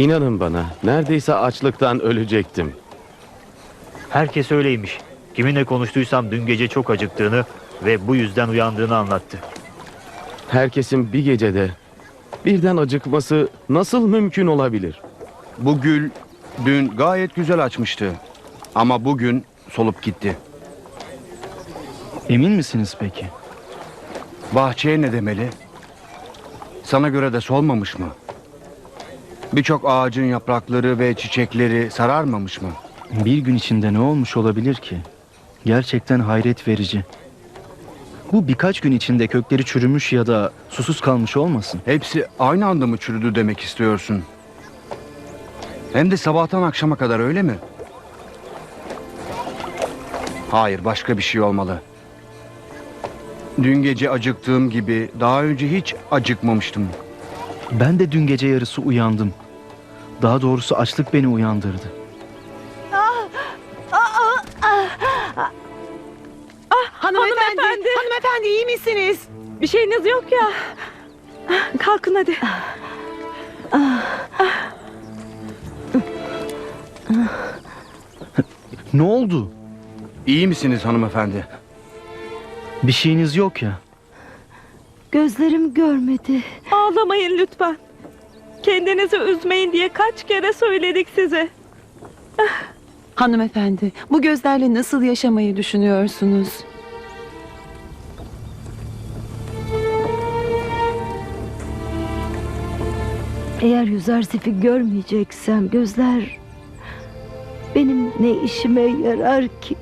İnanın bana, neredeyse açlıktan ölecektim. Herkes öyleymiş. Kiminle konuştuysam dün gece çok acıktığını ve bu yüzden uyandığını anlattı. Herkesin bir gecede birden acıkması nasıl mümkün olabilir? Bu gül dün gayet güzel açmıştı. Ama bugün solup gitti. Emin misiniz peki? Bahçeye ne demeli? Sana göre de solmamış mı? Birçok ağacın yaprakları ve çiçekleri sararmamış mı? Bir gün içinde ne olmuş olabilir ki? Gerçekten hayret verici. Bu birkaç gün içinde kökleri çürümüş ya da susuz kalmış olmasın? Hepsi aynı anda mı çürüdü demek istiyorsun? Hem de sabahtan akşama kadar öyle mi? Hayır, başka bir şey olmalı. Dün gece acıktığım gibi daha önce hiç acıkmamıştım. Ben de dün gece yarısı uyandım. Daha doğrusu açlık beni uyandırdı. Hanımefendi, hanımefendi, iyi misiniz? Bir şeyiniz yok ya. Kalkın hadi. Ne oldu? İyi misiniz hanımefendi? Bir şeyiniz yok ya. Gözlerim görmedi. Ağlamayın lütfen. Kendinizi üzmeyin diye kaç kere söyledik size. Hanımefendi, bu gözlerle nasıl yaşamayı düşünüyorsunuz? Eğer Yüzarsif'i görmeyeceksem gözler benim ne işime yarar ki?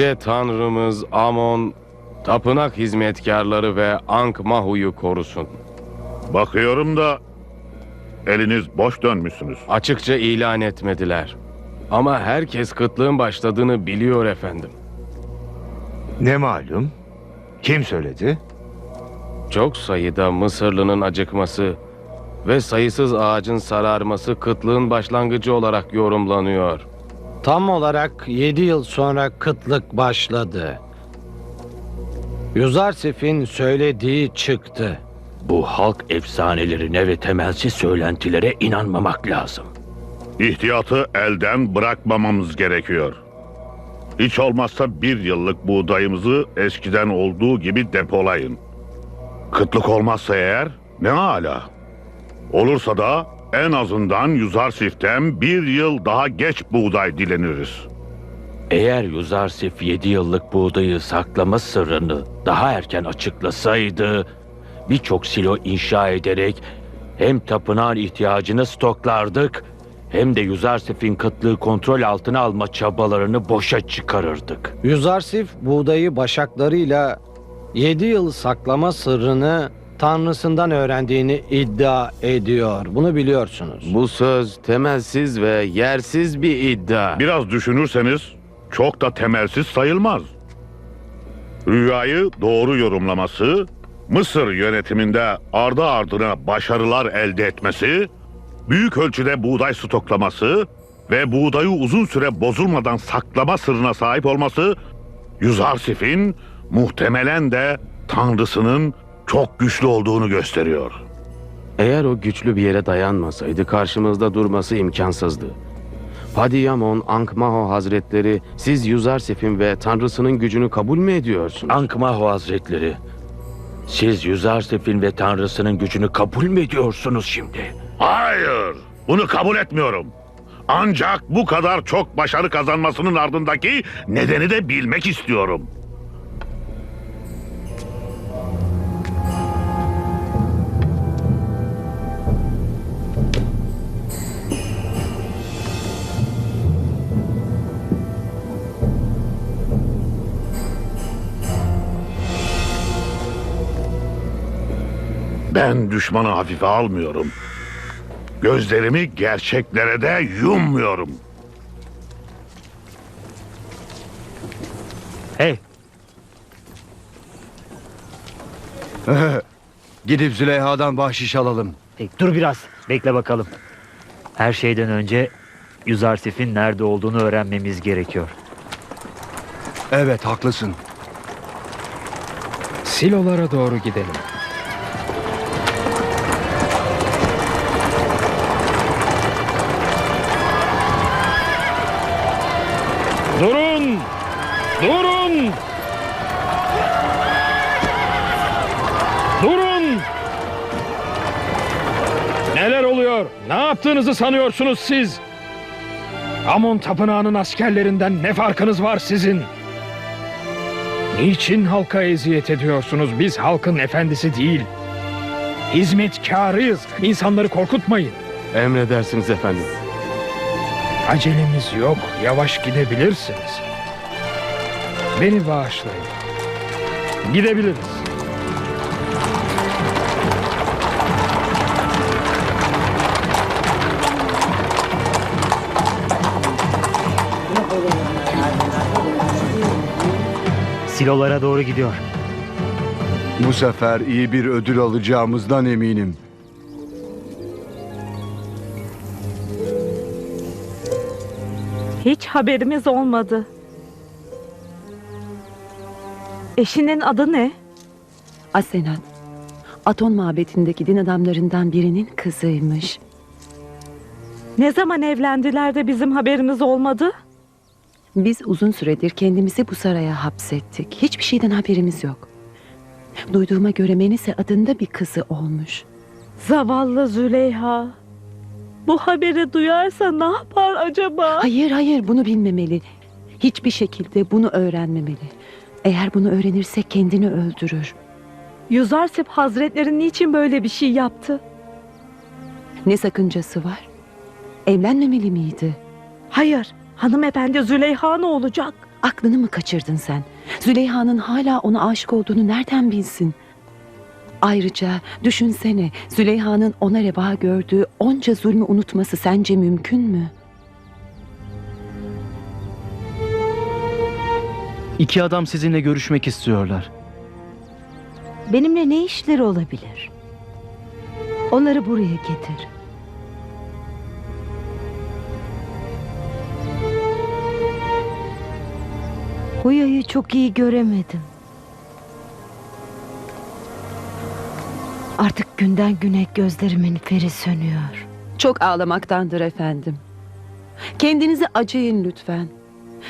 Yüce Tanrımız Amon, tapınak hizmetkarları ve Ankh Mahu'yu korusun. Bakıyorum da eliniz boş dönmüşsünüz. Açıkça ilan etmediler. Ama herkes kıtlığın başladığını biliyor efendim. Ne malum? Kim söyledi? Çok sayıda Mısırlı'nın acıkması ve sayısız ağacın sararması kıtlığın başlangıcı olarak yorumlanıyor. Tam olarak 7 yıl sonra kıtlık başladı. Yuzarsif'in söylediği çıktı. Bu halk efsanelerine ve temelsiz söylentilere inanmamak lazım. İhtiyatı elden bırakmamamız gerekiyor. Hiç olmazsa bir yıllık buğdayımızı eskiden olduğu gibi depolayın. Kıtlık olmazsa eğer ne ala. Olursa da en azından Yuzarsif'ten bir yıl daha geç buğday dileniriz. Eğer Yuzarsif 7 yıllık buğdayı saklama sırrını daha erken açıklasaydı, birçok silo inşa ederek hem tapınağın ihtiyacını stoklardık, hem de Yuzarsif'in kıtlığı kontrol altına alma çabalarını boşa çıkarırdık. Yuzarsif buğdayı başaklarıyla 7 yıl saklama sırrını tanrısından öğrendiğini iddia ediyor. Bunu biliyorsunuz. Bu söz temelsiz ve yersiz bir iddia. Biraz düşünürseniz çok da temelsiz sayılmaz. Rüyayı doğru yorumlaması, Mısır yönetiminde ardı ardına başarılar elde etmesi büyük ölçüde buğday stoklaması ve buğdayı uzun süre bozulmadan saklama sırrına sahip olması Yüzarsif'in muhtemelen de tanrısının çok güçlü olduğunu gösteriyor. Eğer o güçlü bir yere dayanmasaydı karşımızda durması imkansızdı. Padiyamon Ankmaho Hazretleri siz Yuzarsif'in ve Tanrısının gücünü kabul mü ediyorsunuz? Ankmaho Hazretleri, siz Yüzarsif'in ve Tanrısının gücünü kabul mü ediyorsunuz şimdi? Hayır, bunu kabul etmiyorum. Ancak bu kadar çok başarı kazanmasının ardındaki nedeni de bilmek istiyorum. Ben düşmanı hafife almıyorum. Gözlerimi gerçeklere de yummuyorum. Hey, Gidip Züleyha'dan bahşiş alalım. hey, dur biraz. Bekle bakalım. Her şeyden önce Yüzarsif'in nerede olduğunu öğrenmemiz gerekiyor. Evet haklısın. Silolara doğru gidelim. Durun! Durun! Durun! Neler oluyor? Ne yaptığınızı sanıyorsunuz siz? Amon Tapınağı'nın askerlerinden ne farkınız var sizin? Niçin halka eziyet ediyorsunuz? Biz halkın efendisi değil. Hizmetkarıyız. İnsanları korkutmayın. Emredersiniz efendim. Acelemiz yok. Yavaş gidebilirsiniz. Beni bağışlayın. Gidebiliriz. Silolara doğru gidiyor. Bu sefer iyi bir ödül alacağımızdan eminim. Hiç haberimiz olmadı. Eşinin adı ne? Asenat. Aton mabetindeki din adamlarından birinin kızıymış. Ne zaman evlendiler de bizim haberimiz olmadı? Biz uzun süredir kendimizi bu saraya hapsettik. Hiçbir şeyden haberimiz yok. Duyduğuma göre Menise adında bir kızı olmuş. Zavallı Züleyha. Bu haberi duyarsa ne yapar acaba? Hayır hayır bunu bilmemeli. Hiçbir şekilde bunu öğrenmemeli. Eğer bunu öğrenirse kendini öldürür. Yüzarsip Hazretleri niçin böyle bir şey yaptı? Ne sakıncası var? Evlenmemeli miydi? Hayır, hanımefendi Züleyha ne olacak? Aklını mı kaçırdın sen? Züleyha'nın hala ona aşık olduğunu nereden bilsin? Ayrıca düşünsene Züleyha'nın ona reva gördüğü onca zulmü unutması sence mümkün mü? İki adam sizinle görüşmek istiyorlar. Benimle ne işleri olabilir? Onları buraya getir. Huya'yı çok iyi göremedim. Artık günden güne gözlerimin feri sönüyor. Çok ağlamaktandır efendim. Kendinizi acıyın lütfen.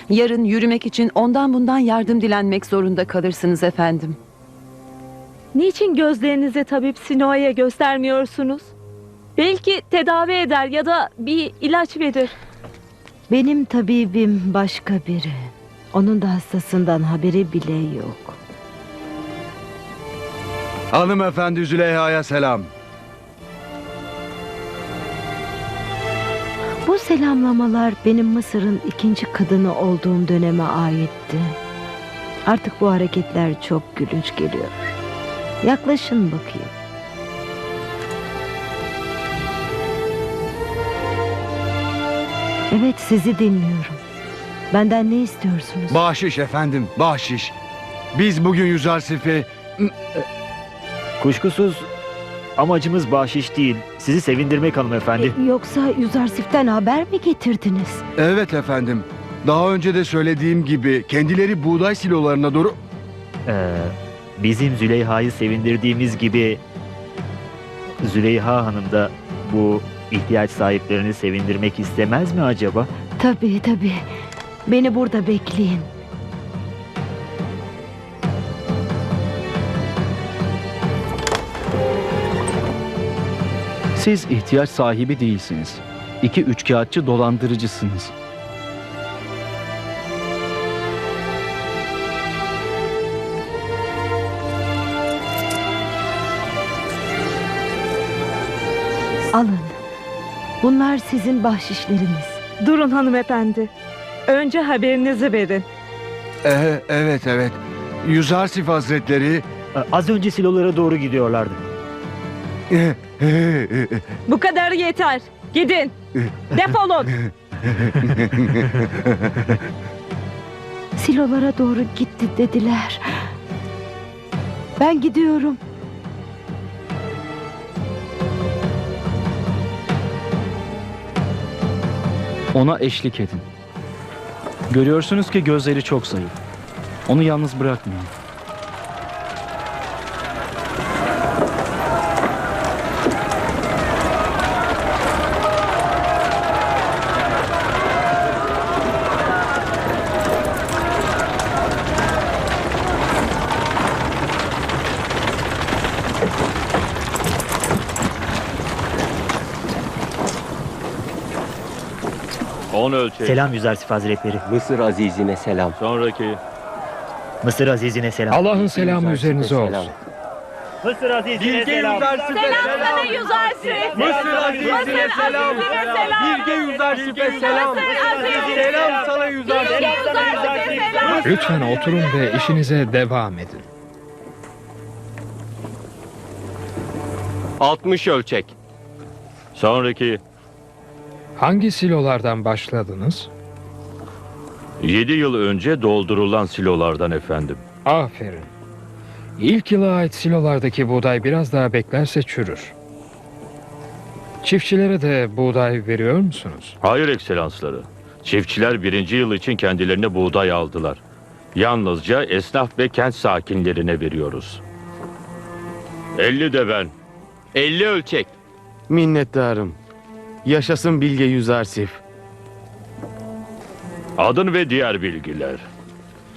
Yarın yürümek için ondan bundan yardım dilenmek zorunda kalırsınız efendim. Niçin gözlerinizi tabip Sinoa'ya göstermiyorsunuz? Belki tedavi eder ya da bir ilaç verir. Benim tabibim başka biri. Onun da hastasından haberi bile yok. Hanımefendi Züleyha'ya selam. Bu selamlamalar benim Mısır'ın ikinci kadını olduğum döneme aitti. Artık bu hareketler çok gülünç geliyor. Yaklaşın bakayım. Evet sizi dinliyorum. Benden ne istiyorsunuz? Bahşiş efendim, bahşiş. Biz bugün Yüzarsif'i Kuşkusuz amacımız bahşiş değil, sizi sevindirmek hanımefendi. E, Yoksa Yüzarsif'ten haber mi getirdiniz? Evet efendim. Daha önce de söylediğim gibi kendileri buğday silolarına doğru... Ee, bizim Züleyha'yı sevindirdiğimiz gibi Züleyha Hanım da bu ihtiyaç sahiplerini sevindirmek istemez mi acaba? Tabii tabii. Beni burada bekleyin. Siz ihtiyaç sahibi değilsiniz. İki üçkağıtçı dolandırıcısınız. Alın. Bunlar sizin bahşişleriniz. Durun hanımefendi. Önce haberinizi verin. Ee, evet evet. Yüzarsif Hazretleri... Az önce silolara doğru gidiyorlardı. Bu kadar yeter. Gidin. Defolun. Silolara doğru gitti dediler. Ben gidiyorum. Ona eşlik edin. Görüyorsunuz ki gözleri çok zayıf. Onu yalnız bırakmayın. Ölçek. Selam Yüzarsif Hazretleri. Mısır azizine selam. Sonraki. Mısır Azizine selam. Allah'ın selamı üzerinize olsun. Mısır Azizine selam. Selam sana Yüzarsif. Mısır Azizine selam. Bilge Yüzarsif'e selam. Selam sana. Bilge selam. Lütfen oturun ve işinize devam edin. 60 ölçek. Sonraki. Hangi silolardan başladınız? Yedi yıl önce doldurulan silolardan efendim. Aferin. İlk yıla ait silolardaki buğday biraz daha beklerse çürür. Çiftçilere de buğday veriyor musunuz? Hayır ekselansları. Çiftçiler birinci yıl için kendilerine buğday aldılar. Yalnızca esnaf ve kent sakinlerine veriyoruz. 50 de ben. 50 ölçek. Minnettarım. Yaşasın Bilge Yüzarsif. Adın ve diğer bilgiler.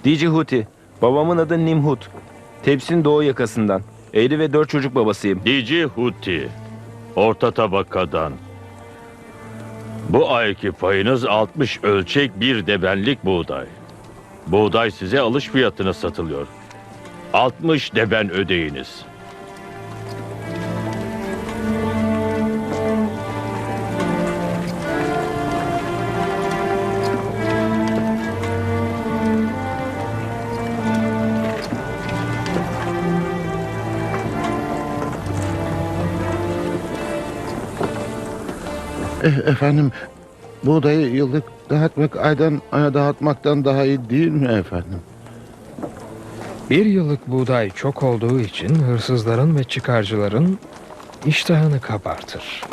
Dici Huti. Babamın adı Nimhut. Tepsin doğu yakasından. Eğri ve dört çocuk babasıyım. Dici Huti. Orta tabakadan. Bu ayki payınız 60 ölçek bir debenlik buğday. Buğday size alış fiyatına satılıyor. 60 deben ödeyiniz. Efendim, buğdayı yıllık dağıtmak aydan aya dağıtmaktan daha iyi değil mi efendim? Bir yıllık buğday çok olduğu için hırsızların ve çıkarcıların iştahını kabartır.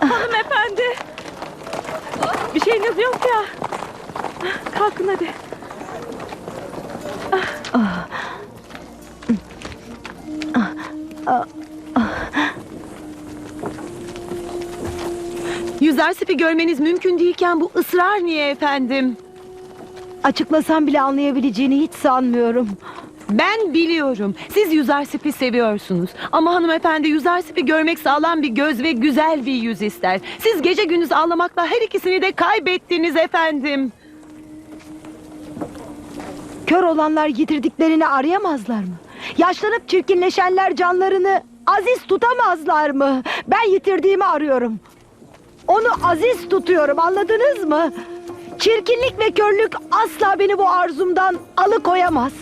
Hanımefendi. Bir şeyiniz yok ya. Kalkın hadi. Yüzarsif'i görmeniz mümkün değilken bu ısrar niye efendim? Açıklasam bile anlayabileceğini hiç sanmıyorum. Ben biliyorum. Siz Yüzarsif'i seviyorsunuz. Ama hanımefendi Yüzarsif'i görmek sağlam bir göz ve güzel bir yüz ister. Siz gece gündüz ağlamakla her ikisini de kaybettiniz efendim. Kör olanlar yitirdiklerini arayamazlar mı? Yaşlanıp çirkinleşenler canlarını aziz tutamazlar mı? Ben yitirdiğimi arıyorum. Onu aziz tutuyorum anladınız mı? Çirkinlik ve körlük asla beni bu arzumdan alıkoyamaz.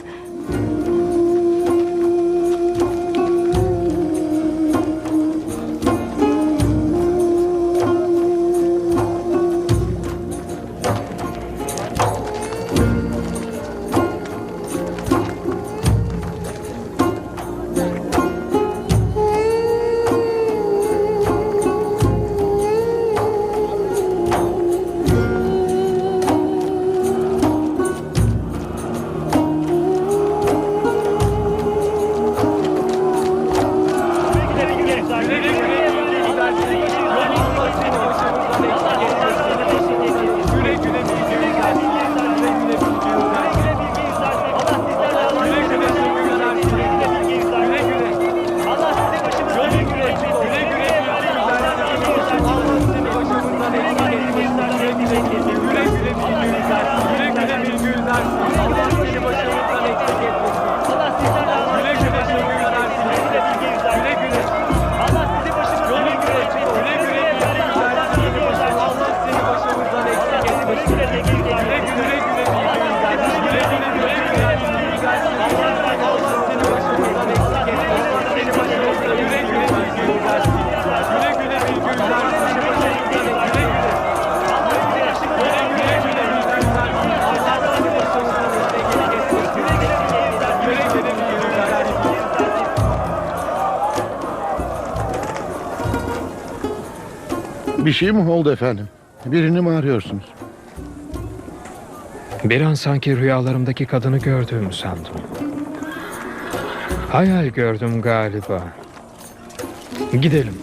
Bir şey mi oldu efendim? Birini mi arıyorsunuz? Bir an sanki rüyalarımdaki kadını gördüğümü sandım. Hayal gördüm galiba. Gidelim.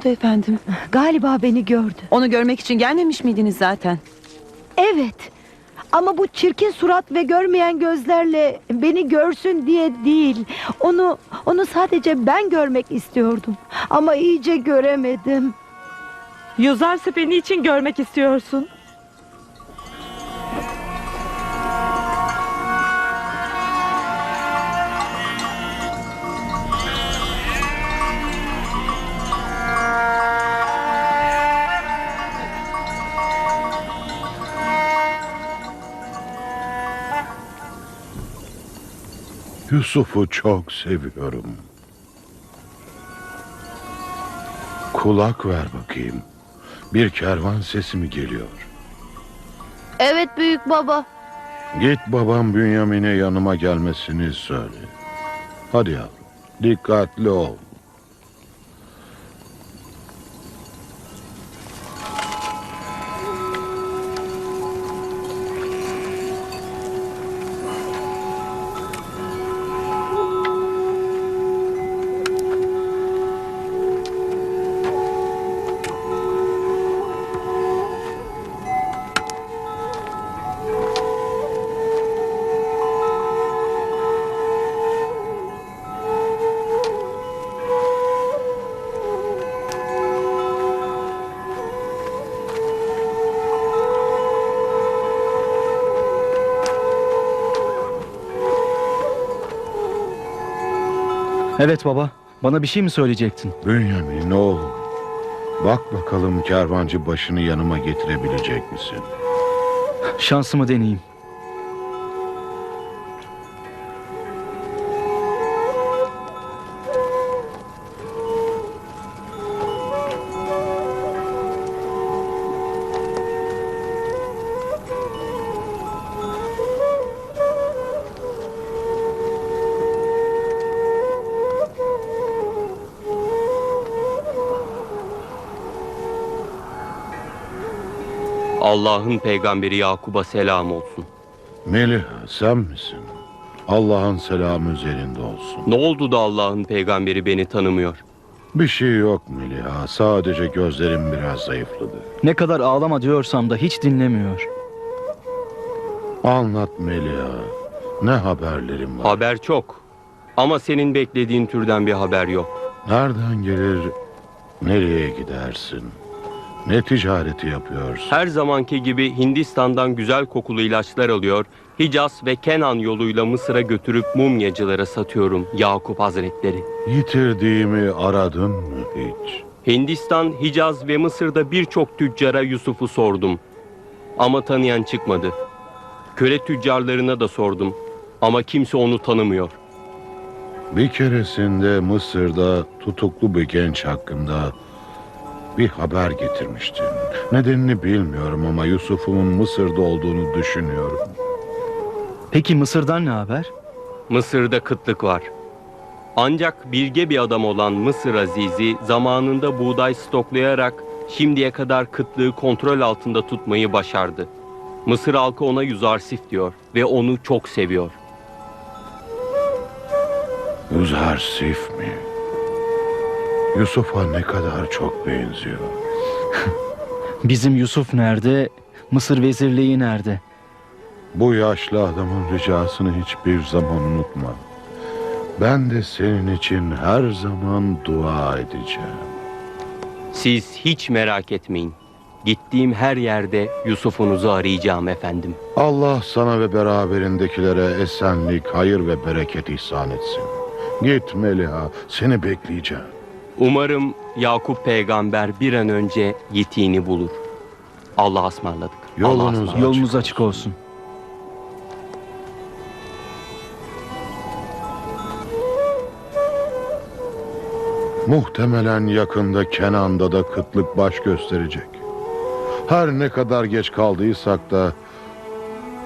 Oldu efendim? Galiba beni gördü. Onu görmek için gelmemiş miydiniz zaten? Evet. Ama bu çirkin surat ve görmeyen gözlerle beni görsün diye değil. Onu onu sadece ben görmek istiyordum. Ama iyice göremedim. Yüzerse beni için görmek istiyorsun. Yusuf'u çok seviyorum. Kulak ver bakayım. Bir kervan sesi mi geliyor? Evet büyük baba. Git babam Bünyamin'e yanıma gelmesini söyle. Hadi yavrum, dikkatli ol. Evet baba. Bana bir şey mi söyleyecektin? Bünyamin oğlum. Bak bakalım kervancı başını yanıma getirebilecek misin? Şansımı deneyeyim. Allah'ın peygamberi Yakub'a selam olsun. Meliha sen misin? Allah'ın selamı üzerinde olsun. Ne oldu da Allah'ın peygamberi beni tanımıyor? Bir şey yok Meliha. Sadece gözlerim biraz zayıfladı. Ne kadar ağlama diyorsam da hiç dinlemiyor. Anlat Meliha. Ne haberlerim var? Haber çok. Ama senin beklediğin türden bir haber yok. Nereden gelir? Nereye gidersin? Ne ticareti yapıyorsun? Her zamanki gibi Hindistan'dan güzel kokulu ilaçlar alıyor, Hicaz ve Kenan yoluyla Mısır'a götürüp mumyacılara satıyorum Yakup Hazretleri. Yitirdiğimi aradın mı hiç? Hindistan, Hicaz ve Mısır'da birçok tüccara Yusuf'u sordum. Ama tanıyan çıkmadı. Köle tüccarlarına da sordum. Ama kimse onu tanımıyor. Bir keresinde Mısır'da tutuklu bir genç hakkında bir haber getirmiştin. Nedenini bilmiyorum ama Yusuf'umun Mısır'da olduğunu düşünüyorum. Peki Mısır'dan ne haber? Mısır'da kıtlık var. Ancak bilge bir adam olan Mısır Azizi zamanında buğday stoklayarak şimdiye kadar kıtlığı kontrol altında tutmayı başardı. Mısır halkı ona Yüzarsif diyor ve onu çok seviyor. Yüzarsif? Yusuf'a ne kadar çok benziyor. Bizim Yusuf nerede? Mısır vezirliği nerede? Bu yaşlı adamın ricasını hiçbir zaman unutma. Ben de senin için her zaman dua edeceğim. Siz hiç merak etmeyin. Gittiğim her yerde Yusuf'unuzu arayacağım efendim. Allah sana ve beraberindekilere esenlik, hayır ve bereket ihsan etsin. Git Meliha, seni bekleyeceğim. Umarım Yakup peygamber bir an önce yetiğini bulur. Allah'a ısmarladık. Allah'a Yolunuz ısmarladık. Yolunuz açık olsun. Muhtemelen yakında Kenan'da da kıtlık baş gösterecek. Her ne kadar geç kaldıysak da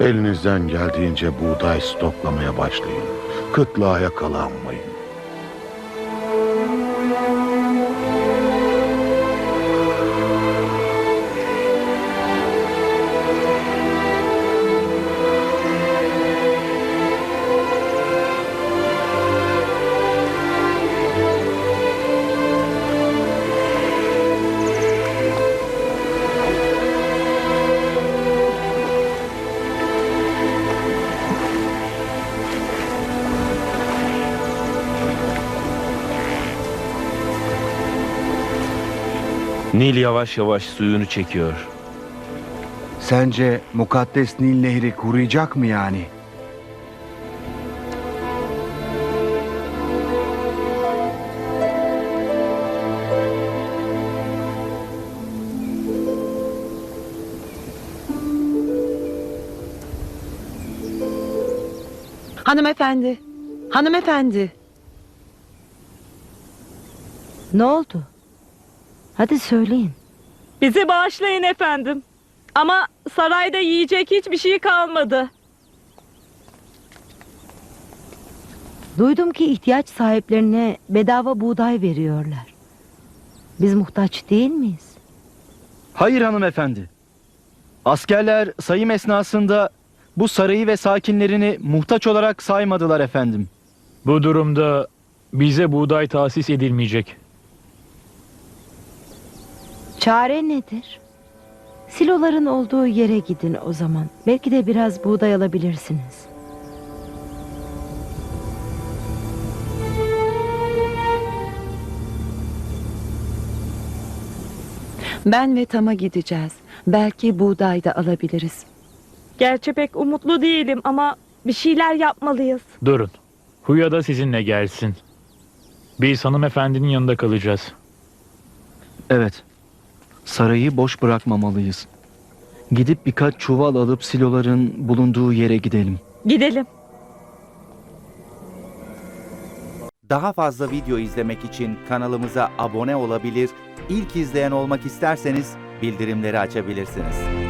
elinizden geldiğince buğday stoklamaya başlayın. Kıtlığa yakalanmayın. Nil yavaş yavaş suyunu çekiyor. Sence mukaddes Nil Nehri kuruyacak mı yani? Hanımefendi, hanımefendi. Ne oldu? Hadi söyleyin. Bizi bağışlayın efendim. Ama sarayda yiyecek hiçbir şey kalmadı. Duydum ki ihtiyaç sahiplerine bedava buğday veriyorlar. Biz muhtaç değil miyiz? Hayır hanımefendi. Askerler sayım esnasında bu sarayı ve sakinlerini muhtaç olarak saymadılar efendim. Bu durumda bize buğday tahsis edilmeyecek. Çare nedir? Siloların olduğu yere gidin o zaman. Belki de biraz buğday alabilirsiniz. Ben ve Tam'a gideceğiz. Belki buğday da alabiliriz. Gerçi pek umutlu değilim ama bir şeyler yapmalıyız. Durun. Huya da sizinle gelsin. Biz hanımefendinin yanında kalacağız. Evet. Sarayı boş bırakmamalıyız. Gidip birkaç çuval alıp siloların bulunduğu yere gidelim. Gidelim. Daha fazla video izlemek için kanalımıza abone olabilir, ilk izleyen olmak isterseniz bildirimleri açabilirsiniz.